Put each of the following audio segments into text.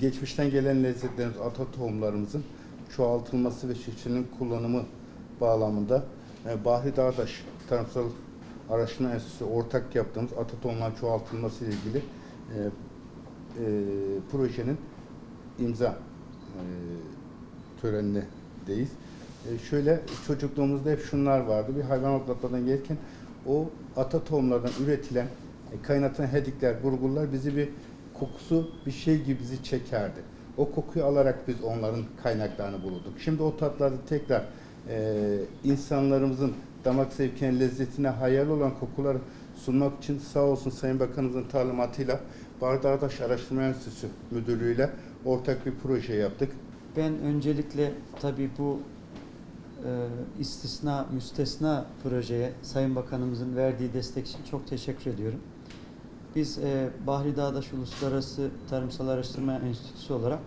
geçmişten gelen lezzetlerimiz, ata tohumlarımızın çoğaltılması ve çiftçinin kullanımı bağlamında e, Bahri Dağdaş Tarımsal Araştırma Enstitüsü ortak yaptığımız ata tohumların çoğaltılması ile ilgili e, e, projenin imza e, törenindeyiz. E, şöyle çocukluğumuzda hep şunlar vardı. Bir hayvan otlatmadan gelirken o ata tohumlardan üretilen e, kaynatılan hedikler, burgullar bizi bir kokusu bir şey gibi bizi çekerdi. O kokuyu alarak biz onların kaynaklarını bulurduk. Şimdi o tatları tekrar e, insanlarımızın damak zevkine, lezzetine hayal olan kokuları sunmak için sağ olsun Sayın Bakanımızın talimatıyla Bardağdaş Araştırma Enstitüsü Müdürlüğü'yle ortak bir proje yaptık. Ben öncelikle tabii bu e, istisna, müstesna projeye Sayın Bakanımızın verdiği destek için çok teşekkür ediyorum. Biz e, Bahri Dağdaş Uluslararası Tarımsal Araştırma Enstitüsü olarak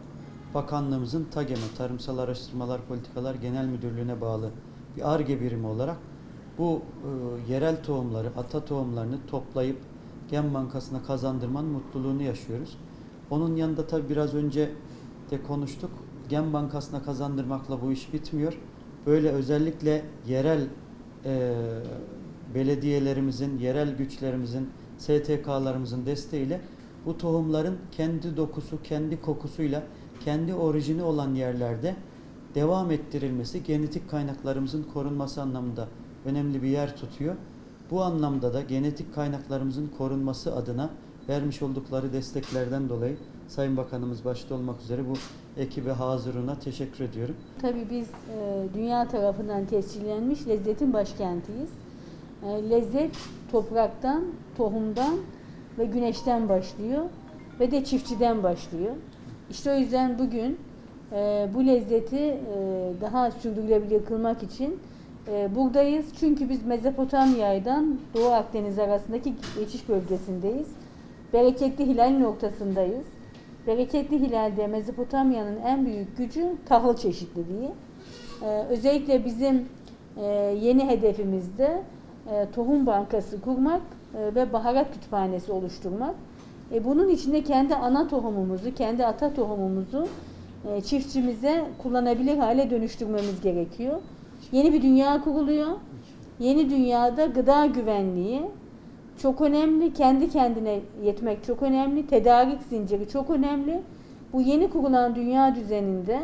Bakanlığımızın TAGEM'e, Tarımsal Araştırmalar Politikalar Genel Müdürlüğü'ne bağlı bir ARGE birimi olarak bu e, yerel tohumları, ata tohumlarını toplayıp Gen Bankası'na kazandırmanın mutluluğunu yaşıyoruz. Onun yanında tabii biraz önce de konuştuk. Gen Bankası'na kazandırmakla bu iş bitmiyor. Böyle özellikle yerel e, belediyelerimizin, yerel güçlerimizin, STK'larımızın desteğiyle bu tohumların kendi dokusu, kendi kokusuyla, kendi orijini olan yerlerde devam ettirilmesi genetik kaynaklarımızın korunması anlamında önemli bir yer tutuyor. Bu anlamda da genetik kaynaklarımızın korunması adına vermiş oldukları desteklerden dolayı Sayın Bakanımız başta olmak üzere bu ekibe hazırına teşekkür ediyorum. Tabii biz e, dünya tarafından tescillenmiş lezzetin başkentiyiz. E, lezzet topraktan, tohumdan ve güneşten başlıyor ve de çiftçiden başlıyor. İşte o yüzden bugün e, bu lezzeti e, daha sürdürülebilir kılmak için e, buradayız. Çünkü biz Mezopotamya'dan Doğu Akdeniz arasındaki geçiş bölgesindeyiz. Bereketli hilal noktasındayız. Bereketli hilalde Mezopotamya'nın en büyük gücü tahıl çeşitliliği. Ee, özellikle bizim e, yeni hedefimizde e, tohum bankası kurmak e, ve baharat kütüphanesi oluşturmak. E, bunun içinde kendi ana tohumumuzu, kendi ata tohumumuzu e, çiftçimize kullanabilir hale dönüştürmemiz gerekiyor. Yeni bir dünya kuruluyor. Yeni dünyada gıda güvenliği çok önemli. Kendi kendine yetmek çok önemli. Tedarik zinciri çok önemli. Bu yeni kurulan dünya düzeninde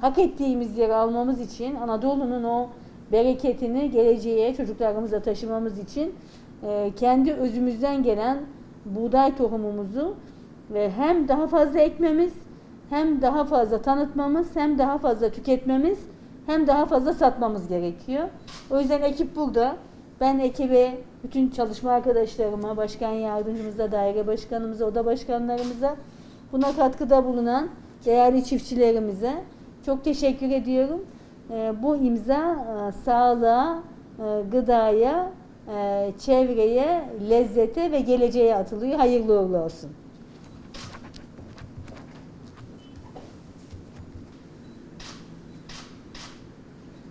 hak ettiğimiz yeri almamız için Anadolu'nun o bereketini geleceğe çocuklarımıza taşımamız için e, kendi özümüzden gelen buğday tohumumuzu ve hem daha fazla ekmemiz, hem daha fazla tanıtmamız, hem daha fazla tüketmemiz, hem daha fazla satmamız gerekiyor. O yüzden ekip burada. Ben ekibe, bütün çalışma arkadaşlarıma, başkan yardımcımıza, daire başkanımıza, oda başkanlarımıza, buna katkıda bulunan değerli çiftçilerimize çok teşekkür ediyorum. Ee, Bu imza e, sağlığa, e, gıdaya, e, çevreye, lezzete ve geleceğe atılıyor. Hayırlı uğurlu olsun.